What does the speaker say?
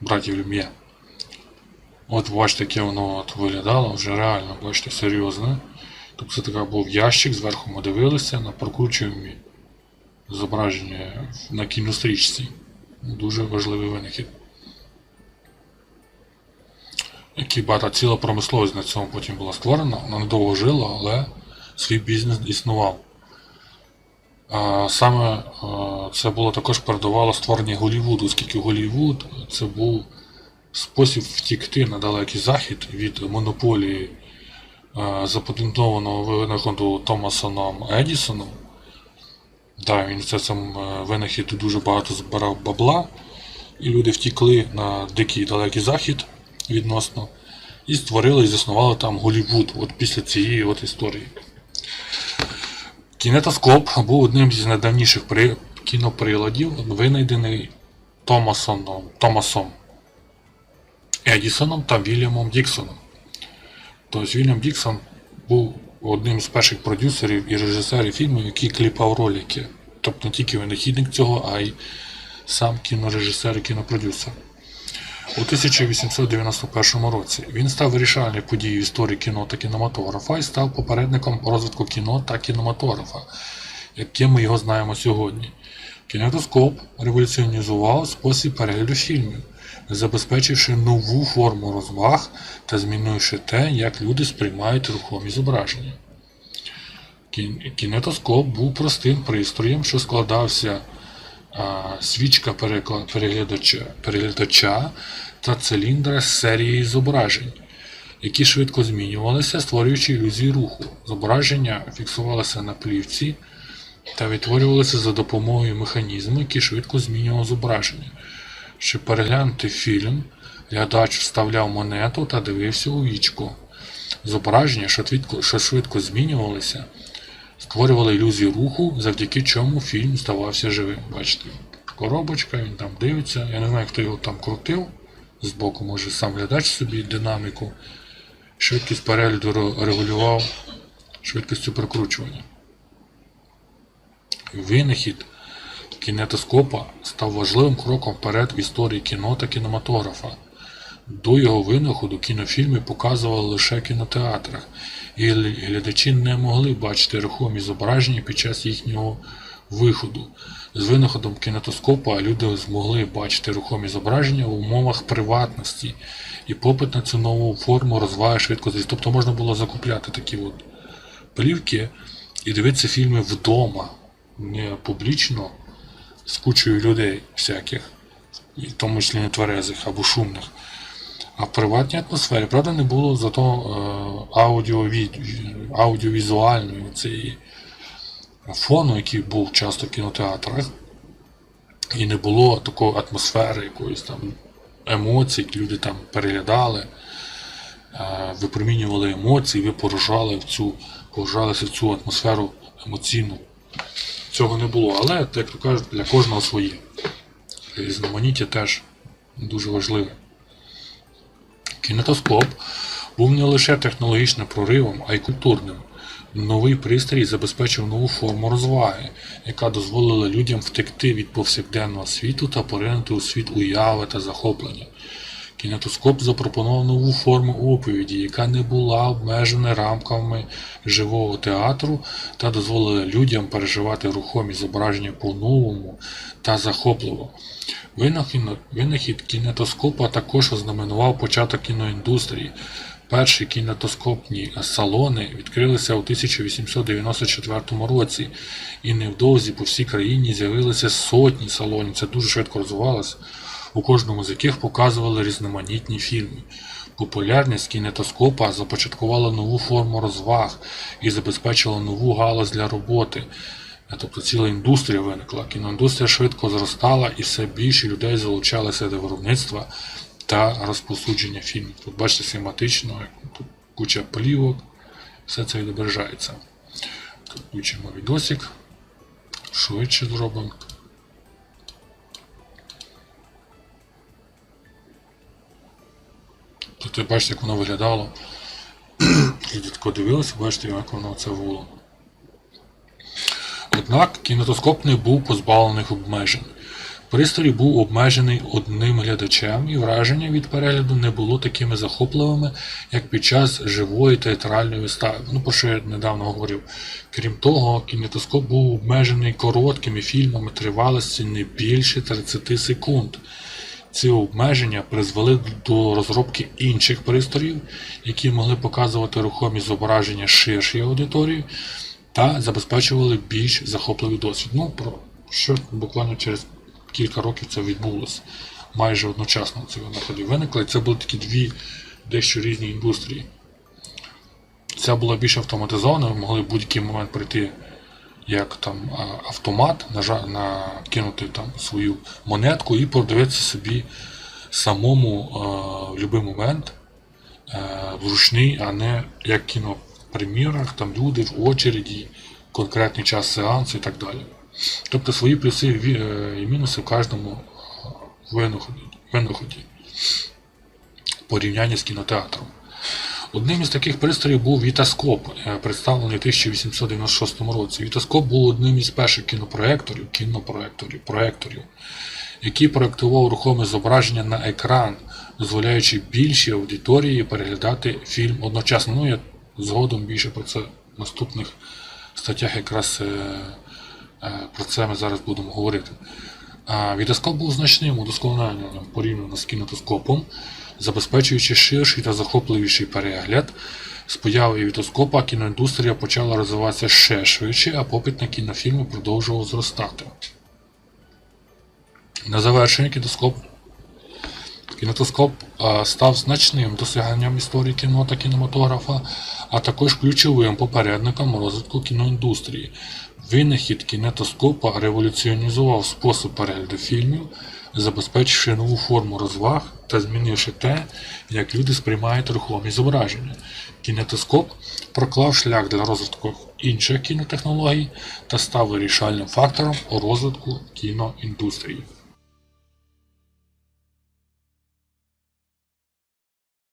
братів Люм'є. От бачите, яке воно от виглядало, вже реально, бачите, серйозне. Тобто це така був ящик, зверху ми дивилися на прокручуємі зображення на кінострічці. Дуже важливий винахід. Який багато ціла промисловість на цьому потім була створена, вона недовго жила, але свій бізнес існував. Саме це було також передавало створення Голлівуду, оскільки Голлівуд це був спосіб втікти на далекий захід від монополії запатентованого винаходу Томасоном Едісоном. Да, він це сам е, винахід дуже багато збирав бабла, і люди втікли на дикий далекий захід відносно і створили і заснували там Голлівуд от після цієї от історії. Кінетоскоп був одним з найдавніших при... кіноприладів, винайдений Томасоном, Томасом Едісоном та Вільямом Діксоном. Тобто Вільям Діксон був одним з перших продюсерів і режисерів фільмів, який кліпав ролики. Тобто не тільки винахідник цього, а й сам кінорежисер і кінопродюсер. У 1891 році він став вирішальною подією історії кіно та кінематографа і став попередником розвитку кіно та кінематографа, яким ми його знаємо сьогодні. Кінетоскоп революціонізував спосіб перегляду фільмів, забезпечивши нову форму розваг та змінивши те, як люди сприймають рухомі зображення. Кінетоскоп був простим пристроєм, що складався свічка переглядача, переглядача та циліндра з серії зображень, які швидко змінювалися, створюючи ілюзію руху. Зображення фіксувалося на плівці та відтворювалися за допомогою механізму, який швидко змінював зображення. Щоб переглянути фільм, глядач вставляв монету та дивився у вічко. Зображення, що швидко змінювалися, створювали ілюзію руху, завдяки чому фільм здавався живим. Бачите, коробочка, він там дивиться. Я не знаю, хто його там крутив. Збоку, може, сам глядач собі динаміку. Швидкість перегляду регулював швидкістю прокручування. Винахід кінетоскопа став важливим кроком вперед в історії кіно та кінематографа. До його винаходу кінофільми показували лише кінотеатрах, і глядачі не могли бачити рухомі зображення під час їхнього виходу. З винаходом кінетоскопа люди змогли бачити рухомі зображення в умовах приватності, і попит на цю нову форму розваги швидко зріс. Тобто можна було закупляти такі от плівки і дивитися фільми вдома, не публічно, з кучою людей всяких, в тому числі нетверезих або шумних. А в приватній атмосфері, правда, не було зато е, аудіовізуальної цієї фону, який був часто в кінотеатрах, і не було такої атмосфери, якоїсь там емоцій, люди там переглядали, е, випромінювали емоції, ви порожали в цю, погружалися в цю атмосферу емоційну. Цього не було, але, як то кажуть, для кожного своє. Різноманіття теж дуже важливе. Кінетоскоп був не лише технологічним проривом, а й культурним. Новий пристрій забезпечив нову форму розваги, яка дозволила людям втекти від повсякденного світу та поринути у світ уяви та захоплення. Кінетоскоп запропонував нову форму оповіді, яка не була обмежена рамками живого театру та дозволила людям переживати рухомі зображення по-новому та захопливо. Винахід, кінетоскопа також ознаменував початок кіноіндустрії. Перші кінетоскопні салони відкрилися у 1894 році, і невдовзі по всій країні з'явилися сотні салонів. Це дуже швидко розвивалося, у кожному з яких показували різноманітні фільми. Популярність кінетоскопа започаткувала нову форму розваг і забезпечила нову галузь для роботи. Тобто ціла індустрія виникла. Кіноіндустрія швидко зростала і все більше людей залучалося до виробництва та розповсюдження фільмів. Тут бачите схематично, куча плівок, все це відображається. Тут включимо відосик, швидше зробимо. Ви бачите, як воно виглядало. І дітко дивилися, бачите, як воно це було. Однак кінетоскоп не був позбавлених обмежень. Пристрій був обмежений одним глядачем, і враження від перегляду не було такими захопливими, як під час живої театральної вистави. Ну, про що я недавно говорив. Крім того, кінетоскоп був обмежений короткими фільмами тривалості не більше 30 секунд. Ці обмеження призвели до розробки інших пристроїв, які могли показувати рухомі зображення ширшій аудиторії та забезпечували більш захопливий досвід. Ну, про що буквально через кілька років це відбулося. Майже одночасно ці винаходи виникли. Це були такі дві дещо різні індустрії. Ця була більш автоматизована, ви могли в будь-який момент прийти як там автомат, накинути там свою монетку і подивитися собі самому в будь-який момент вручний, а не як кіно там люди в очереді, конкретний час сеансу і так далі. Тобто свої плюси і е, мінуси в кожному винаході, порівнянні з кінотеатром. Одним із таких пристроїв був Вітаскоп, е, представлений в 1896 році. Вітаскоп був одним із перших кінопроекторів, кінопроекторів, проекторів, який проектував рухоме зображення на екран, дозволяючи більшій аудиторії переглядати фільм одночасно. Ну, я згодом більше про це в наступних статтях якраз е, е, про це ми зараз будемо говорити. Вітаскоп був значним удосконаленням порівняно з кінотоскопом, забезпечуючи ширший та захопливіший перегляд. З появою вітоскопа кіноіндустрія почала розвиватися ще швидше, а попит на кінофільми продовжував зростати. На завершення кінотоскоп Кінетоскоп став значним досяганням історії кіно та кінематографа, а також ключовим попередником розвитку кіноіндустрії. Винахід кінетоскопа революціонізував спосіб перегляду фільмів, забезпечивши нову форму розваг та змінивши те, як люди сприймають рухомі зображення. Кінетоскоп проклав шлях для розвитку інших кінотехнологій та став вирішальним фактором у розвитку кіноіндустрії.